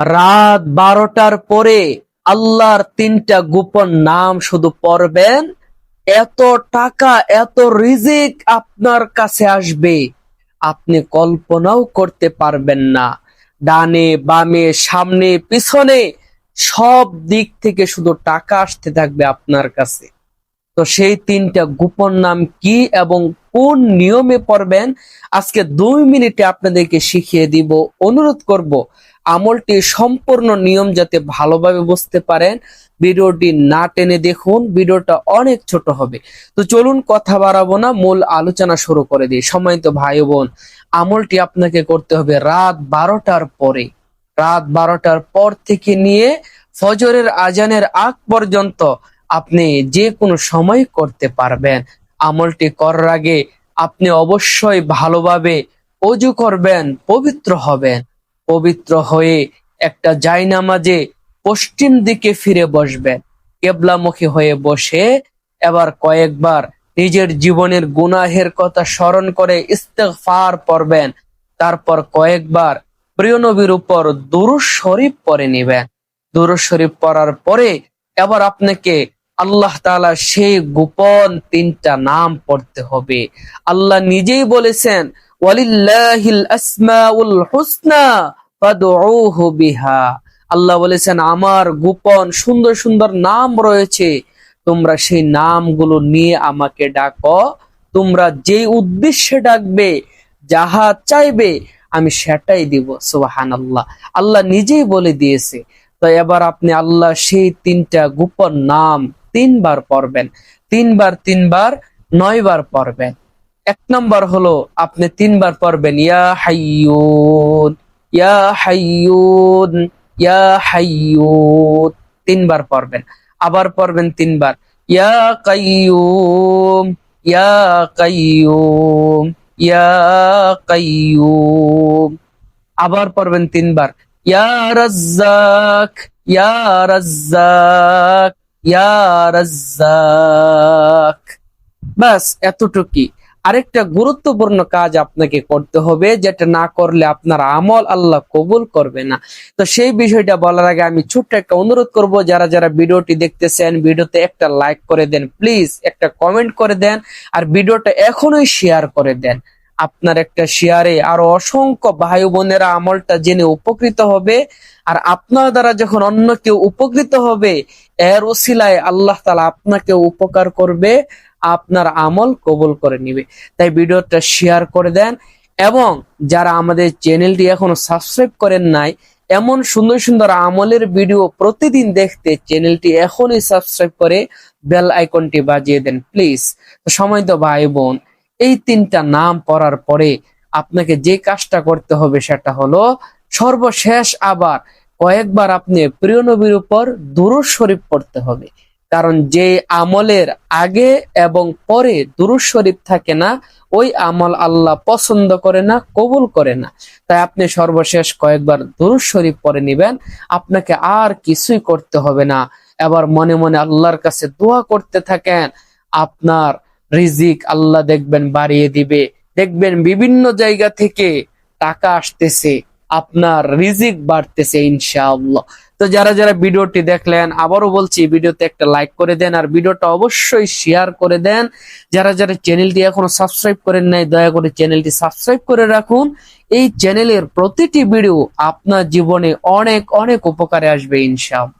রাত বারোটার পরে আল্লাহর তিনটা গোপন নাম শুধু পড়বেন। এত টাকা, এত রিজিক আপনার কাছে আসবে। আপনি কল্পনাও করতে পারবেন না। ডানে, বামে, সামনে, পিছনে সব দিক থেকে শুধু টাকা আসতে থাকবে আপনার কাছে। তো সেই তিনটা গোপন নাম কি এবং কোন নিয়মে পড়বেন, আজকে দুই মিনিটে আপনাদেরকে শিখিয়ে দিব, অনুরোধ করব আমলটি সম্পূর্ণ নিয়ম যাতে ভালোভাবে বুঝতে পারেন, ভিডিওটি না টেনে দেখুন, ভিডিওটা অনেক ছোট হবে। তো চলুন কথা বাড়াবো না, মূল আলোচনা শুরু করে দিই। সম্মানিত ভাই বোন, আমলটি আপনাকে করতে হবে রাত বারোটার পরে। রাত বারোটার পর থেকে নিয়ে ফজরের আজানের আগ পর্যন্ত আপনি যে কোনো সময় করতে পারবেন। আমলটি করার আগে আপনি অবশ্যই ভালোভাবে অজু করবেন, পবিত্র হবেন। পবিত্র হয়ে একটা জায়নামাজে পশ্চিম দিকে ফিরে বসবেন। কেবলামুখী হয়ে বসে এবার কয়েকবার নিজের জীবনের গুনাহের কথা স্মরণ করে ইস্তেগফার পড়বেন। তারপর কয়েকবার প্রিয় নবীর উপর দুরুশ শরীফ পরে নেবেন। দুরুশ শরীফ পড়ার পরে এবার আপনাকে আল্লাহ তাআলা সেই গোপন তিনটা নাম পড়তে হবে। আল্লাহ নিজেই বলেছেন, ওয়ালিল্লাহিল আসমাউল হুসনা। বিহা। আল্লাহ বলেছেন, আমার গোপন সুন্দর সুন্দর নাম রয়েছে। তোমরা সেই নামগুলো নিয়ে আমাকে ডাকো। তোমরা যেই উদ্দেশ্যে ডাকবে, যাহা চাইবে, আমি সেটাই দিব। সুবাহান আল্লাহ আল্লাহ নিজেই বলে দিয়েছে। তো এবার আপনি আল্লাহ সেই তিনটা গোপন নাম তিনবার পড়বেন। তিনবার তিনবার, নয়বার পড়বেন। এক নম্বর হলো, আপনি তিনবার পড়বেন, ইয়া হাইয়ুন। ইয়া হাইয়ুন ইয়া হাইয়ুন তিনবার পড়বেন। আবার পড়বেন তিনবার। ইয়া কাইয়ুম ইয়া কাইয়ুম ইয়া কাইয়ুম। আবার পড়বেন তিনবার। ইয়া রাজ্জাক ইয়া রাজ্জাক ইয়া রাজ্জাক। বাস এতটুকুই। আরেকটা গুরুত্বপূর্ণ কাজ আপনাকে করতে হবে, যেটা না করলে আপনার আমল আল্লাহ কবুল করবে না। তো সেই বিষয়টা বলার আগে আমি ছোট্ট একটা অনুরোধ করব, যারা যারা ভিডিওটি দেখতেছেন, ভিডিওতে একটা লাইক করে দেন প্লিজ একটা কমেন্ট করে দেন, আর ভিডিওটা এখনই শেয়ার করে দেন। আপনার একটা শেয়ারে আরও অসংখ্য ভাই বোনেরা আমলটা জেনে উপকৃত হবে, আর আপনার দ্বারা যখন অন্য কেউ উপকৃত হবে, এর ওসিলায় আল্লাহ তালা আপনাকে উপকার করবে আপনার আমল কবুল করে নিবে। তাই ভিডিওটা শেয়ার করে দেন এবং যারা আমাদের চ্যানেলটি এখনও সাবস্ক্রাইব করেন নাই, এমন সুন্দর সুন্দর আমলের ভিডিও প্রতিদিন দেখতে চ্যানেলটি এখনই সাবস্ক্রাইব করে বেল আইকনটি বাজিয়ে দেন প্লিজ সময় তো ভাই বোন, এই তিনটা নাম পড়ার পরে আপনাকে যে কাজটা করতে হবে সেটা হলো সর্বশেষ আবার কয়েকবার আপনি প্রিয় নবীর উপর দুরুদ শরীফ পড়তে হবে। কারণ যে আমলের আগে এবং পরে দুরুদ শরীফ থাকে না, ওই আমল আল্লাহ পছন্দ করে না, কবুল করে না। তাই আপনি সর্বশেষ কয়েকবার দুরুদ শরীফ পরে নিবেন, আপনাকে আর কিছুই করতে হবে না। এবার মনে মনে আল্লাহর কাছে দোয়া করতে থাকেন, আপনার রিজিক আল্লাহ দেখবেন বাড়িয়ে দিবে। দেখবেন বিভিন্ন জায়গা থেকে টাকা আসতেছে, আপনার রিজিক বাড়তেছে ইনশাআল্লাহ। তো যারা যারা ভিডিওটি দেখলেন, আবারও বলছি, ভিডিওতে একটা লাইক করে দেন আর ভিডিওটা অবশ্যই শেয়ার করে দেন। যারা যারা চ্যানেলটি এখনও সাবস্ক্রাইব করেন নাই, দয়া করে চ্যানেলটি সাবস্ক্রাইব করে রাখুন। এই চ্যানেলের প্রতিটি ভিডিও আপনার জীবনে অনেক অনেক উপকারে আসবে, ইনশাআল্লাহ।